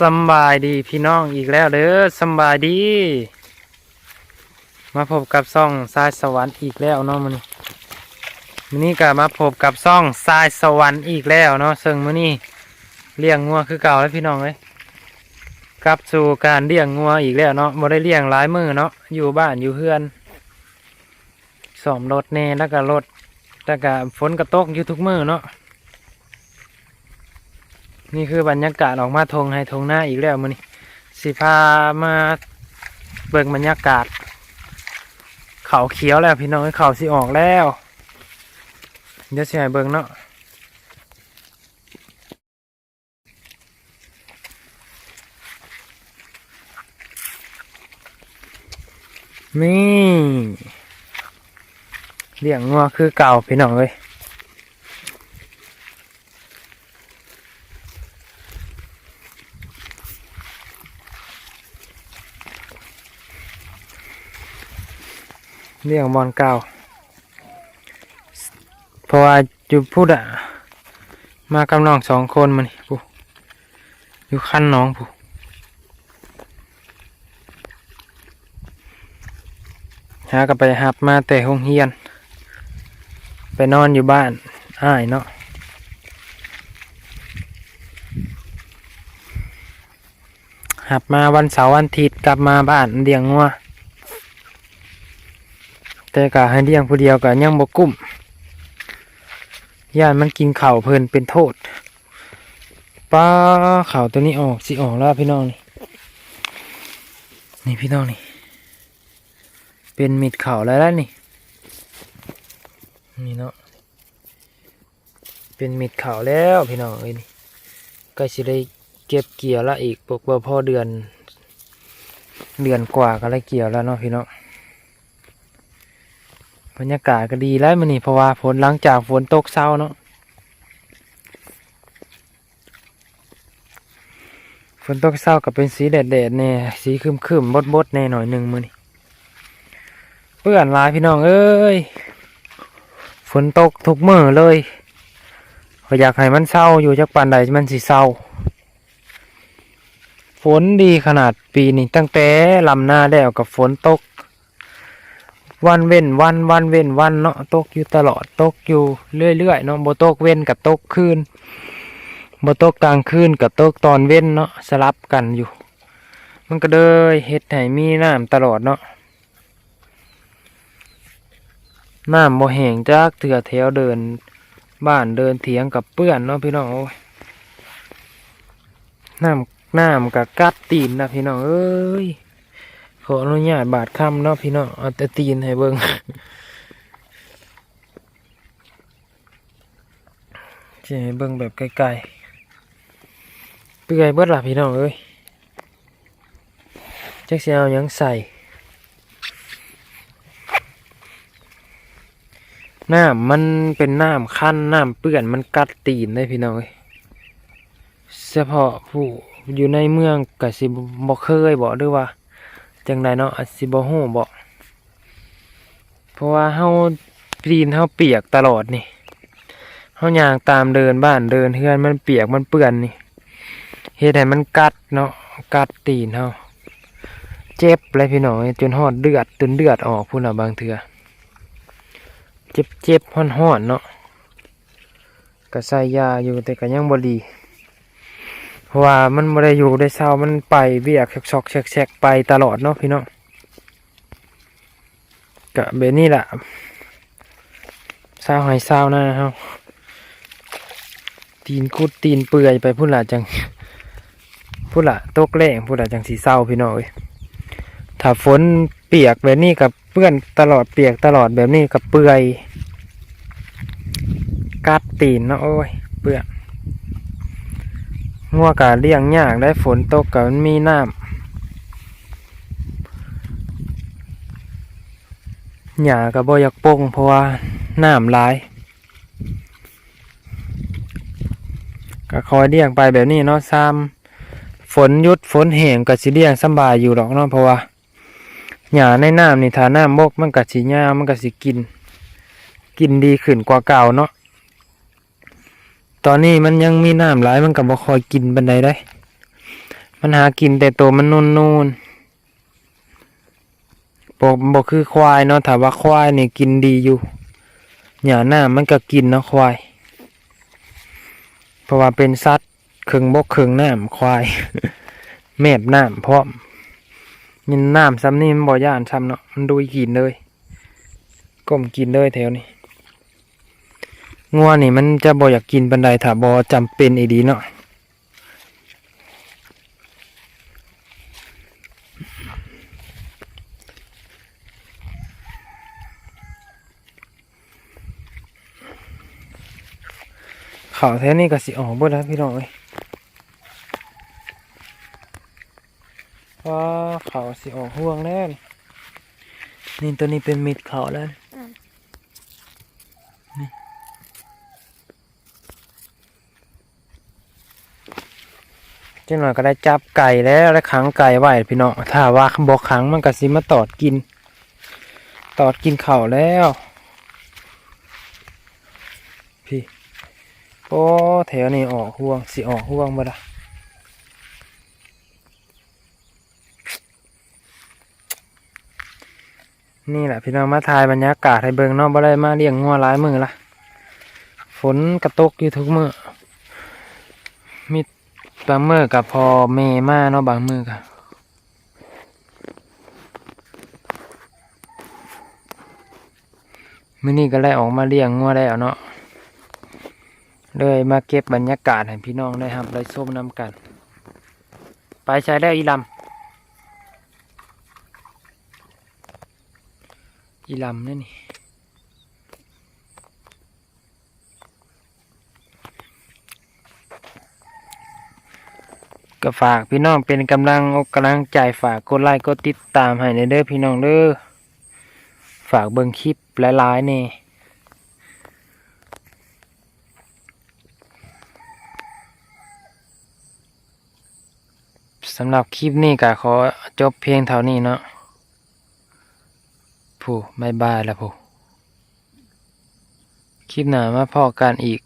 สบายดีพี่น้องอีกแล้วเด้อสบายดี มาพบกับซ่องทรายสวรรค์อีกแล้วเนาะมื้อนี้มื้อนี้ก็มาพบกับซ่องทรายสวรรค์อีกแล้วเนาะซึ่งมื้อนี้เลี้ยงงัวคือเก่าแล้วพี่น้องเอ้ยกลับสู่การเลี้ยงงัวอีกแล้วเนาะบ่ได้เลี้ยงหลายมื้อเนาะอยู่บ้านอยู่เฮือนซ่อมรถแน่แล้วก็รถแล้วก็ฝนก็ตกอยู่ทุกมื้อเนาะ นี่คือบรรยากาศออกมาทงให้ทงหน้าอีกแล้วมื้อนี้สิพามาเบิ่งบรรยากาศ เขาเขียวแล้วพี่น้องเขาสิออกแล้ว เดี๋ยวสิให้เบิ่งเนาะนี่เลี้ยงงัวคือเก่าพี่น้องเอ้ย เรื่องบอลเก่าเพราะว่าอยู่พูดอะมากับน้องสองคนมานี่ผู้อยู่ขั้นน้องผู้หากันไปหับมาแต่ห้องเฮียน ไปนอนอยู่บ้านอ้ายเนาะหับมาวันเสาร์วันอาทิตย์กลับมาบ้านเลี้ยงงัว แต่ก็ให้เลี้ยงผู้เดียวก็ยังบ่กุ้มย่านมันกินเข่าเพลินเป็นโทษป้าเข่าตัวนี้ออกสิออกแล้วพี่น้องนี่นี่พี่น้องนี่ เป็นมิดเข่าแล้วแล้วนี่นี่เนาะเป็นมิดเข่าแล้วพี่น้องเอ้ยนี่ก็สิได้เก็บเกี่ยวละอีกปกว่าพ่อเดือน เดือนกว่าก็ได้เกี่ยวแล้วเนาะพี่น้อง บรรยากาศก็ดีแล้วมันนี่เพราะว่าฝนหลังจากฝนตกเศร้าเนาะฝนตกเศร้ากับเป็นสีแดดแดดๆแน่ยสีครึมคึมบดบดแน่หน่อยหนึ่งมือนี่เปื่อนลายพี่น้องเอ้ยฝนตกทุกมือเลยก็อยากให้มันเศร้าอยู่จากปานใดมันสิเศร้าฝนดีขนาดปีนี้ตั้งแต่ลำหน้าแล้วกับฝนตก วันเว้นวันวันเว้นวันเนาะตกอยู่ตลอดตกอยู่เรื่อยๆเนาะบ่ตกเว้นกับตกคืนบ่ตกกลางคืนกับตกตอนเว้นเนาะสลับกันอยู่ มันก็เลยเฮ็ดให้มีน้ำตลอดเนาะน้ำบ่แห้งจากเถื่อแถวเดิน บ้านเดินเถียงกับเปื้อนเนาะพี่น้องโอ้ยน้ำน้ำกับกัดตีนนะพี่น้องเอ้ย ออนุญาตบาดคำเนาะพี่น้องเอาแต่ตีนให้เบิ่งจะให้เบิ่งแบบไกลๆเปื่อยเบิดล่ะพี่น้องเอ้ยจักสิเอายังใส่น้ำมันเป็นน้ำคั้นน้ำเปื่อนมันกัดตีนได้พี่น้องเอ้ยเฉพาะผู้อยู่ในเมืองก็สิบ่เคยบอกด้วยว่า จังใดเนาะอาจสิบ่ฮู้บ่เพราะว่าเฮาปีนเฮาเปียกตลอดนี่เฮาย่างตามเดินบ้านเดินเฮือนมันเปียกมันเปื้อนนี่เฮ็ดให้มันกัดเนาะกัดตีนเฮาเจ็บเลยพี่น้องจนฮอดเลือดจนเลือดออกพุ่นน่ะบางเทื่อเจ็บเจ็บฮ้อนๆเนาะก็ใส่ยาอยู่แต่ก็ยังบ่ดี เพราะว่ามันไม่ได้อยู่ได้เศร้ามันไปเบียกชอกแฉกไปตลอดเนาะพี่น้องกะเบนี่แหละเศร้าให้เศร้าน้าเฮาตีนกุดตีนเปื่อยไปพุ่นละจังพุ่นละตกแรงพุ่นละจังสีเศร้าพี่น้องเอ้ยถ้าฝนเปียกแบบนี้กับเปื้อนตลอดเปียกตลอดแบบนี้กับเปื่อยกัดตีนเนาะโอ้ยเปื้อน งัวกะเลี้ยงยากได้ฝนตกกะมันมีน้ำหญ้าก็บ่อยากปงเพราะว่าน้ำหลายก็คอยเลี้ยงไปแบบนี้เนาะซ้ำฝนยุดฝนแห้งก็สิเลี้ยงสบายอยู่หรอกเนาะเพราะว่าหญ้าในน้ำนี่ถ้าน้ำบกมันก็สิหญ้ามันก็สิกิน กินดีขึ้นกว่าเก่าเนาะ ตอนนี้มันยังมีน้ำหลายมันก็บ่คอยกินบันไดได้ มันหากินแต่ตัวมันนูนนูนบอกบอกคือควายเนาะถ้าว่าควายเนี่ยกินดีอยู่หญ้าหน้ามันก็กินเนาะควาย เพราะว่าเป็นสัตว์ครึ่งบกครึ่งน้ำควาย แมบน้ำพร้อมมินน้ำซ้ำนี่มันบ่ย่านซ้ำเนาะมันดุยกินเลยก้มกินเลยแถวนี้ งัวนี่มันจะบ่อยากกินบันไดถ้าบ่จำเป็นอีดีเนาะข่าวแท้นี่ก็สิออกเบิดแล้วพี่น้องเอ้ยว้าข่าวสิออกห่วงแนี่นี่ตัวนี้เป็นมิดข่าวแล้ว จังหน่อยก็ได้จับไก่แล้วได้ขังไก่ไว้พี่น้องถ้าว่าบอกขังมันก็สิมาตอดกิน ตอดกินเข่าแล้ว พี่โอ้แถวนี้ออกห่วงสิออกห่วงบ่ละนี่แหละพี่น้องมาถ่ายบรรยากาศให้เบิ่งนาะบ่ได้มาเลี้ยงงัวหลายมือละฝนกระตกอยู่ทุกมือมี บางมือกับพอเมมาเนาะบางมือกับมื้อนี้ก็ไล่ออกมาเลี้ยงงัวแล้เนาะเลยมาเก็บบรรยากาศให้พี่น้องได้ครับได้ส้มน้ำกัน ไปใช้ได้อีลำอีลำนั่นนี่ ก็ฝากพี่น้องเป็นกำลังอกกำลังใจฝากกดไลค์กดติดตามให้ในเด้อพี่น้องเด้อฝากเบิ่งคลิปหลายๆนี่สำหรับคลิปนี้ก็ขอจบเพียงเท่านี้เนาะผู้บายบายแล้วผู้คลิปหน้ามาพอกันอีก